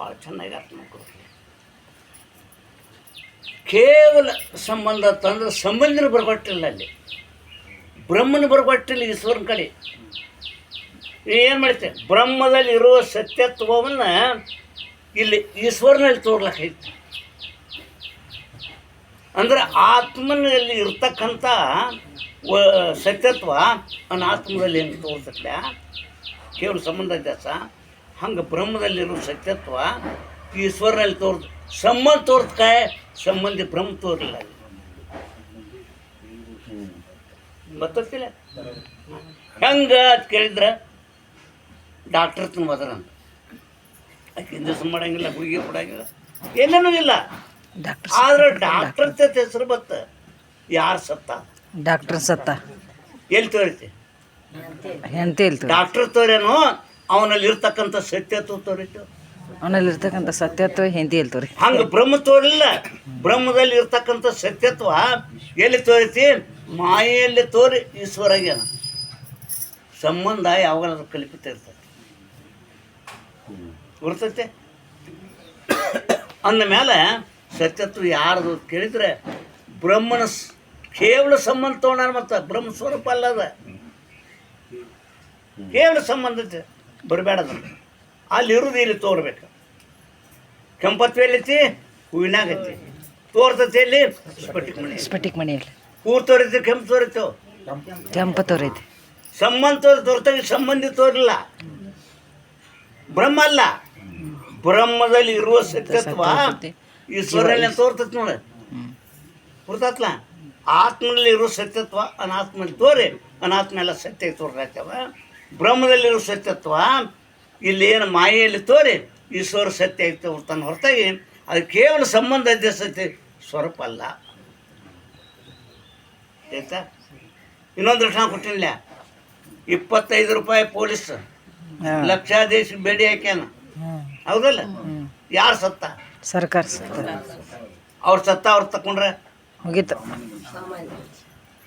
ಭಾಳ ಚೆನ್ನಾಗಿ ಅರ್ಥ ಮಾಡ್ಕೊಡ್ರಿ ಕೇವಲ ಸಂಬಂಧ ತಂದ್ರೆ ಸಂಬಂಧನ ಬರಬಟ್ಟಿಲ್ಲ ಅಲ್ಲಿ. ಬ್ರಹ್ಮನ ಬರಬಟ್ಟಿಲ್ಲ ಈಶ್ವರನ ಕಡೆ. ಏನು ಮಾಡ್ತೆ ಬ್ರಹ್ಮದಲ್ಲಿ ಇರುವ ಸತ್ಯತ್ವವನ್ನು ಇಲ್ಲಿ ಈಶ್ವರನಲ್ಲಿ ತೋರ್ಲಕ್ಕೈತಿ ಅಂದ್ರೆ ಆತ್ಮನಲ್ಲಿ ಇರ್ತಕ್ಕಂಥ ಸತ್ಯತ್ವ ಸತ್ಯತ್ವ ಆತ್ಮದಲ್ಲಿ ಏನು ತೋರ್ತಕ್ಲ ಕೇವಲ ಸಂಬಂಧ ವ್ಯತ್ಯಾಸ ಹಂಗೆ ಬ್ರಹ್ಮದಲ್ಲಿರೋ ಸತ್ಯತ್ವ ಈಶ್ವರನಲ್ಲಿ ತೋರ್ದು ಸಂಬಂಧ ತೋರ್ದಕ್ಕೆ ಸಂಬಂಧಿ ಬ್ರಹ್ಮ ತೋರಿಲ್ಲ ಗೊತ್ತಿಲ್ಲ ಹೆಂಗ ಅದು ಕೇಳಿದ್ರೆ ಡಾಕ್ಟರ್ ಹೋದ್ರ ಅಂತ ಆಕೆ ಇಂಜೆಕ್ಷನ್ ಮಾಡಂಗಿಲ್ಲ ಗುಳಿಗೆ ಕೊಡಂಗಿಲ್ಲ ಏನೇನೂ ಇಲ್ಲ. ಡಾಕ್ಟರ್ ಆದ್ರೆ ಡಾಕ್ಟರ್ ಹೆಸರು ಬತ್ತ ಯಾರು ಸತ್ತ? ಡಾಕ್ಟರ್ ಸತ್ತ. ಎಲ್ಲಿ ತೋರಿತಿ ಹೆಂಡತಿ ಡಾಕ್ಟರ್ ತೋರೇನು ಅವನಲ್ಲಿ ಇರ್ತಕ್ಕಂಥ ಸತ್ಯತ್ವ ತೋರಿತು. ಅವನಲ್ಲಿ ಇರ್ತಕ್ಕಂಥ ಸತ್ಯತ್ವ ಹಿಂದಿಯಲ್ಲಿ ತೋರಿ ಹಂಗೆ ಬ್ರಹ್ಮ ತೋರಿಲ್ಲ. ಬ್ರಹ್ಮದಲ್ಲಿ ಇರ್ತಕ್ಕಂಥ ಸತ್ಯತ್ವ ಎಲ್ಲಿ ತೋರಿತಿ? ಮಾಯೆಯಲ್ಲಿ ತೋರಿ ಈಶ್ವರಾಗ್ಯಾನ ಸಂಬಂಧ ಯಾವಾಗಲಾದ್ರೂ ಕಲ್ಪಿತ ಇರ್ತದೆ. ಗುರ್ತೈತೆ ಅಂದ ಮೇಲೆ ಸತ್ಯತ್ವ ಯಾರದು ಕೇಳಿದ್ರೆ ಬ್ರಹ್ಮನ ಕೇವಲ ಸಂಬಂಧ ತೊಗೊಂಡಾನ ಮತ್ತು ಬ್ರಹ್ಮ ಸ್ವರೂಪ ಅಲ್ಲದ. ಕೇವಲ ಸಂಬಂಧ ಬರಬೇಡದ. ಅಲ್ಲಿ ಇರುದು ಇಲ್ಲಿ ತೋರ್ಬೇಕು. ಕೆಂಪತ್ವ ಎಲ್ಲೈತಿ ಹೂವಿನಾಗೈತಿ ತೋರ್ತೈತಿ ಎಲ್ಲಿ ಸ್ಫಟಿಕ ಮಣಿ. ಸ್ಫಟಿಕ್ ಮನೆಯಲ್ಲಿ ಹೂವು ತೋರಿತು ಕೆಂಪು ತೋರಿತು ಕೆಂಪು ತೋರೈತಿ ಸಂಬಂಧ ತೋರಿ ತೋರ್ತಾಗ ಸಂಬಂಧಿ ತೋರಿಲ್ಲ. ಬ್ರಹ್ಮ ಅಲ್ಲ. ಬ್ರಹ್ಮದಲ್ಲಿ ಇರುವ ಸತ್ಯತ್ವ ಈ ಸ್ವರಲ್ಲಿ ತೋರ್ತತಿ ನೋಡ. ಆತ್ಮನಲ್ಲಿ ಇರೋ ಸತ್ಯತ್ವ ಅನಾತ್ಮಲ್ಲಿ ತೋರಿ ಅನಾತ್ಮ ಎಲ್ಲ ಸತ್ಯ ತೋರ್ತಾವ ಬ್ರಹ್ಮದಲ್ಲಿರೋ ಸತ್ಯತ್ವ ಇಲ್ಲಿ ಏನು ಮಾಯೆಯಲ್ಲಿ ತೋರಿ ಈಶ್ವರ ಸತ್ಯ ಐತೆ ತನ್ನ ಹೊರತಾಗಿ ಅದು ಕೇವಲ ಸಂಬಂಧ ಇದ್ದ ಸತ್ಯ ಸ್ವರೂಪ ಅಲ್ಲ. ಆಯ್ತಾ? ಇನ್ನೊಂದು ಲಕ್ಷಣ ಕೊಟ್ಟಿಲ್ಲ ಇಪ್ಪತ್ತೈದು ರೂಪಾಯಿ ಪೊಲೀಸ್. ಲಕ್ಷಾಧೀಶ ಬೇಡಿ ಹಾಕ್ಯಾನ. ಹೌದಲ್ಲ? ಯಾರು ಸತ್ತ? ಸರ್ಕಾರ ಅವ್ರು ಸತ್ತ ಅವ್ರು ತಕೊಂಡ್ರೆ? ಹೋಗಿತ್ತು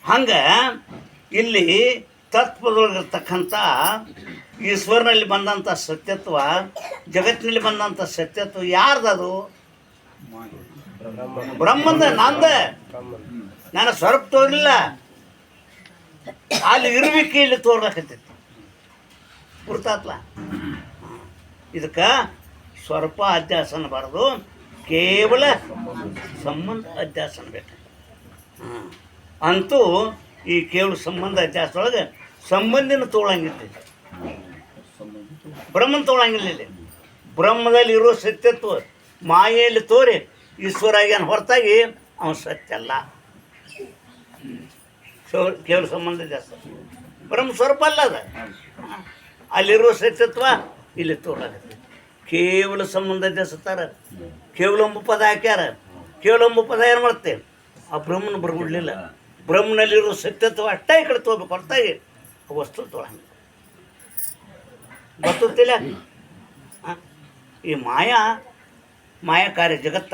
ಹಂಗೆ ಇಲ್ಲಿ ತತ್ವದೊಳಗಿರ್ತಕ್ಕಂಥ ಈಶ್ವರನಲ್ಲಿ ಬಂದಂಥ ಸತ್ಯತ್ವ, ಜಗತ್ತಿನಲ್ಲಿ ಬಂದಂಥ ಸತ್ಯತ್ವ ಯಾರ್ದದು? ಬ್ರಹ್ಮಂದ, ನಂದ. ನಾನು ಸ್ವರೂಪ ತೋರಿಲ್ಲ ಅಲ್ಲಿ ಇರುವಿಕೆ ಇಲ್ಲಿ ತೋರ್ಲಕತ್ತೈತಿ. ಗುರ್ತಾತ್ಲ. ಇದಕ್ಕೆ ಸ್ವರೂಪ ಅಧ್ಯಾಸನ ಅನ್ನಬಾರ್ದು ಕೇವಲ ಸಂಬಂಧ ಅಧ್ಯಾಸನ ಬೇಕು. ಅಂತೂ ಈ ಕೇವಲ ಸಂಬಂಧ ಅಧ್ಯಾಸದೊಳಗೆ ಸಂಬಂಧಿನ ತೊಗೊಳಂಗಿರ್ತೈತಿ ಬ್ರಹ್ಮನ ತೋಳಂಗಿಲ್ಲ ಬ್ರಹ್ಮದಲ್ಲಿ ಇರೋ ಸತ್ಯತ್ವ ಮಾಯೆಯಲ್ಲಿ ತೋರಿ ಈಶ್ವರ ಆಗ್ಯಾನ ಹೊರತಾಗಿ ಅವನು ಸತ್ಯ ಅಲ್ಲ. ಕೇವಲ ಸಂಬಂಧ ಜಾಸ್ತಿ ಬ್ರಹ್ಮ ಸ್ವರೂಪ ಅಲ್ಲ ಅದ. ಅಲ್ಲಿರುವ ಸತ್ಯತ್ವ ಇಲ್ಲಿ ತೋರಾಗತ್ತೆ ಕೇವಲ ಸಂಬಂಧ ಜಾಸ್ತಾರ ಕೇವಲ ಒಂಬ ಪದ ಹಾಕ್ಯಾರ. ಕೇವಲ ಒಂಬ ಪದ ಏನು ಮಾಡುತ್ತೆ ಆ ಬ್ರಹ್ಮನ ಬರ್ಬಿಡ್ಲಿಲ್ಲ. ಬ್ರಹ್ಮನಲ್ಲಿರೋ ಸತ್ಯತ್ವ ಅಷ್ಟೇ ಈ ಕಡೆ ತೋಬೇಕು ಹೊರತಾಗಿ ವಸ್ತು ತೊಗೊಳಂಗಿಲ್ಲ ಗೊತ್ತಿಲ್ಲ ಈ ಮಾಯಾ ಮಾಯಾ ಕಾರ್ಯ ಜಗತ್ತ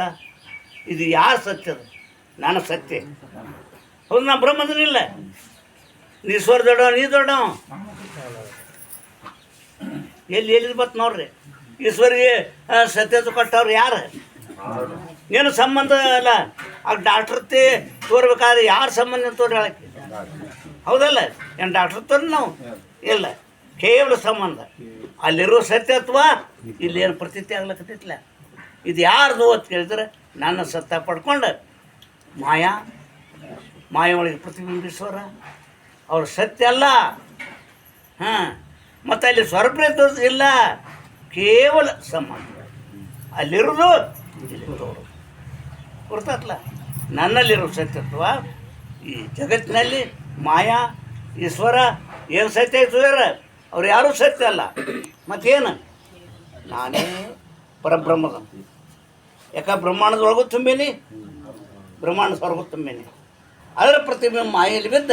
ಇದು ಯಾರು ಸತ್ಯದ ನಾನು ಸತ್ಯ. ಹೌದು ನಾ ಬ್ರಹ್ಮದನಿಲ್ಲ ನೀ ಸ್ವರ್ ದೊಡ್ಡ ನೀ ದೊಡ್ಡ ಎಲ್ಲಿ ಎಲ್ಲಿ ಬತ್ ನೋಡ್ರಿ? ಈಶ್ವರಿಗೆ ಸತ್ಯತೆ ಸತ್ಯದ ಕೊಟ್ಟವ್ರು ಯಾರು? ಏನು ಸಂಬಂಧ ಅಲ್ಲ. ಆ ಡಾಕ್ಟ್ರತಿ ತಿ ತೋರ್ಬೇಕಾದ್ರೆ ಯಾರು ಸಂಬಂಧ ತೋರಿ ಹೇಳಕ್ಕೆ ಹೌದಲ್ಲ? ಏನು ಡಾಕ್ಟರ್ ತಂದು ನಾವು? ಇಲ್ಲ. ಕೇವಲ ಸಂಬಂಧ. ಅಲ್ಲಿರೋ ಸತ್ಯತ್ವ ಇಲ್ಲಿ ಏನು ಪ್ರತೀತಿ ಆಗ್ಲಕತ್ತೈತಿಲ್ಲ ಇದು ಯಾರ್ದು ಅಂತ ಕೇಳಿದ್ರೆ ನನ್ನ ಸತ್ಯ ಪಡ್ಕೊಂಡು ಮಾಯಾ, ಮಾಯ ಒಳಗೆ ಪ್ರತಿಬಿಂಬಿಸೋರ. ಅವ್ರ ಸತ್ಯ ಅಲ್ಲ. ಹಾಂ. ಮತ್ತು ಅಲ್ಲಿ ಸ್ವರಪ್ರೇತ ಇಲ್ಲ. ಕೇವಲ ಸಂಬಂಧ. ಅಲ್ಲಿರೋದು ಇಲ್ಲಿ ತೋರು ಗೊತ್ತಾತ್ಲ? ನನ್ನಲ್ಲಿರೋ ಸತ್ಯತ್ವ ಈ ಜಗತ್ತಿನಲ್ಲಿ ಮಾಯಾ, ಈಶ್ವರ, ಏನು ಸತ್ಯ ಈಶ್ವರ ಅವ್ರು ಯಾರೂ ಸತ್ಯ ಅಲ್ಲ. ಮತ್ತೇನು? ನಾನೇ ಪರಬ್ರಹ್ಮದ ಯಾಕ ಬ್ರಹ್ಮಾಂಡದೊಳಗೂ ತುಂಬೇನಿ? ಬ್ರಹ್ಮಾಂಡ ಸ್ವರ್ಗೂ ತುಂಬೇನಿ. ಅದರ ಪ್ರತಿಬಿಂಬ ಮಾಯಲ್ಲಿ ಬಿದ್ದ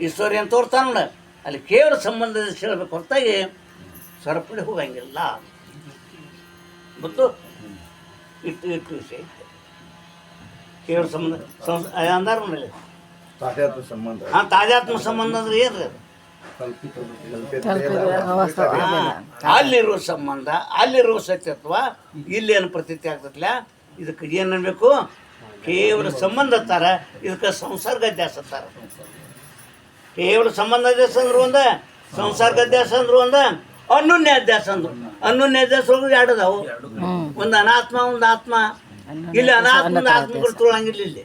ಈಶ್ವರಿ ಅಂತ ತೋರ್ತಾನ ನೋಡ. ಅಲ್ಲಿ ಕೇವಲ ಸಂಬಂಧದ ಹೇಳಬೇಕು ಹೊರತಾಗಿ ಸರಪಳಿ ಹೋಗಂಗಿಲ್ಲ. ಗೊತ್ತು? ಇಟ್ಟು ಇಟ್ಟು ವಿಷಯ. ಕೇವಲ ಸಂಬಂಧ ಸಂಸ್ ಅಂದಾರ ನೋಡಿ ತಾತ್ಯಾತ್ಮ ಸಂಬಂಧ. ಹಾ ತಾಜಾತ್ಮ ಸಂಬಂಧ ಅಂದ್ರೆ ಏನು ಅದು? ಅಲ್ಲಿರುವ ಸಂಬಂಧ ಅಲ್ಲಿರುವ ಸತ್ಯತ್ವ ಇಲ್ಲೇನು ಪ್ರತೀತಿ ಆಗ್ತತ್ಲ? ಇದಕ್ಕೆ ಏನು ಅನ್ಬೇಕು? ಕೇವಲ ಸಂಬಂಧ ತರ ಇದಕ್ಕೆ ಸಂಸರ್ಗ ದ್ಯಾಸ ತರ. ಕೇವಲ ಸಂಬಂಧ ದ್ಯಾಸ ಅಂದ್ರು ಒಂದ ಸಂಸರ್ಗ ದ್ಯಾಸ ಅಂದ್ರು ಒಂದ ಅನುನ್ಯ ಅಧ್ಯಾಸ ಅಂದ್ರು. ಅನುನ್ಯ ದ್ಯಾಸ ಒಳಗೆ ಎರಡು ಅದಾವು ಒಂದು ಅನಾತ್ಮ ಒಂದು ಆತ್ಮ. ಇಲ್ಲಿ ಅನಾತ್ಮ ಆತ್ಮಗಳು ತುಳಂಗಿಲ್ಲ ಇಲ್ಲಿ.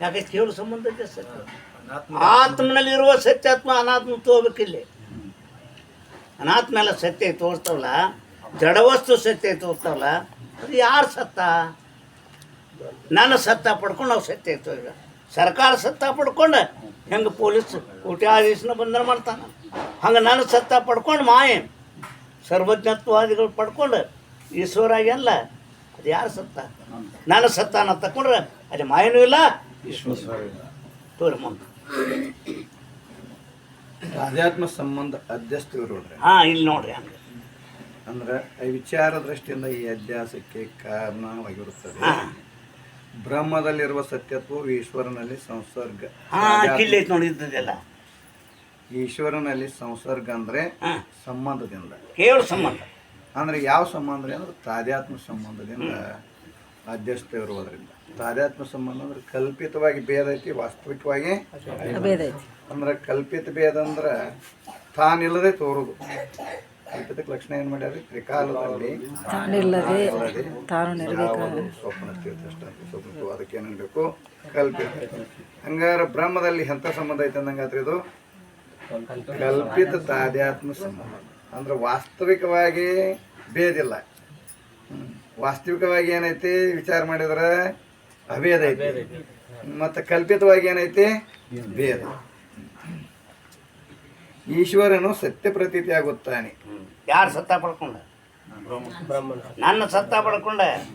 ಯಾಕೆ ಕೇವಲ ಸಂಬಂಧ ಸತ್ಯ? ಆತ್ಮನಲ್ಲಿರುವ ಸತ್ಯಾತ್ಮ ಅನಾತ್ಮ ತೋಬೇಕಿಲ್ಲಿ. ಅನಾತ್ಮ ಎಲ್ಲ ಸತ್ಯ ತೋರಿಸ್ತಾವಲ್ಲ ಜಡವಸ್ತು ಸತ್ಯ ತೋರಿಸ್ತಾವಲ್ಲ ಅದು ಯಾರು ಸತ್ತ? ನಾನು ಸತ್ತ ಪಡ್ಕೊಂಡು ನಾವು ಸತ್ಯ ತೋರಿಗ ಸರ್ಕಾರ ಸತ್ತ ಪಡ್ಕೊಂಡು ಹೆಂಗೆ ಪೊಲೀಸ್ ಕೋಟ್ಯಾಧೀಶನ ಬಂಧನ ಮಾಡ್ತಾನೆ? ಹಂಗೆ ನಾನು ಸತ್ತ ಪಡ್ಕೊಂಡು ಮಾಯೆ. ಸರ್ವಜ್ಞತ್ವಾದಿಗಳು ಪಡ್ಕೊಂಡು ಈಶ್ವರ ಅಲ್ಲ ಅದು ಯಾರು ಸತ್ತ? ನಾನು ಸತ್ತ ಅನ್ನೋ ತಕೊಂಡ್ರೆ ಅದು ಮಾಯನೂ ಇಲ್ಲ ಆಧ್ಯಾತ್ಮ ಸಂಬಂಧ ಅಧ್ಯಸ್ಥ ಹಾ ಇಲ್ಲಿ ನೋಡ್ರಿ ಹಂಗೆ. ಅಂದ್ರೆ ಈ ವಿಚಾರ ದೃಷ್ಟಿಯಿಂದ ಈ ಅಧ್ಯಾಸಕ್ಕೆ ಕಾರಣವಾಗಿರುತ್ತದೆ. ಬ್ರಹ್ಮದಲ್ಲಿರುವ ಸತ್ಯತ್ವವು ಈಶ್ವರನಲ್ಲಿ ಸಂಸರ್ಗ. ಈಶ್ವರನಲ್ಲಿ ಸಂಸರ್ಗ ಅಂದ್ರೆ ಸಂಬಂಧದಿಂದ. ಕೇವಲ ಸಂಬಂಧ. ಅಂದ್ರೆ ಯಾವ ಸಂಬಂಧ ಅಂದ್ರೆ ತಾಧ್ಯಾತ್ಮ ಸಂಬಂಧದಿಂದ ಅಧ್ಯಸ್ಥ ಇರುವುದರಿಂದ. ತಾಧ್ಯಾತ್ಮ ಸಂಬಂಧ ಅಂದ್ರೆ ಕಲ್ಪಿತವಾಗಿ ಭೇದ ಐತಿ ವಾಸ್ತವಿಕವಾಗಿ ಭೇದ ಐತಿ. ಅಂದ್ರೆ ಕಲ್ಪಿತ ಭೇದ ಅಂದ್ರೆ ತಾನಿಲ್ಲದೆ ತೋರುದು. ಕಲ್ಪಿತಕ್ಕೆ ಲಕ್ಷಣ ಏನು ಮಾಡ್ಯಾರಿ ತ್ರಿಕಾಲದಲ್ಲಿ ತಾನಿಲ್ಲದೆ ಸ್ವಪ್ನ ಸ್ವಪ್ನ ಅದಕ್ಕೆ ಏನು ಬೇಕು? ಕಲ್ಪಿತ. ಹಂಗಾರೆ ಬ್ರಹ್ಮದಲ್ಲಿ ಎಂಥ ಸಂಬಂಧ ಐತೆ ಅಂದಂಗಾತ್ರಿ ಇದು? ಕಲ್ಪಿತ ತಾದ್ಯಾತ್ಮ ಸಂಬಂಧ. ಅಂದ್ರೆ ವಾಸ್ತವಿಕವಾಗಿ ಭೇದಿಲ್ಲ. ವಾಸ್ತವಿಕವಾಗಿ ಏನೈತಿ? ವಿಚಾರ ಮಾಡಿದ್ರೆ ಅಭೇದ ಐತಿ. ಮತ್ತು ಕಲ್ಪಿತವಾಗಿ ಏನೈತಿ? ಭೇದ. ಈಶ್ವರನು ಸತ್ಯ ಪ್ರತೀತಿ ಆಗುತ್ತಾನೆ. ಯಾರು ಸತ್ತ ಪಡ್ಕೊಂಡ? ನನ್ನ ಸತ್ತ ಪಡ್ಕೊಂಡ?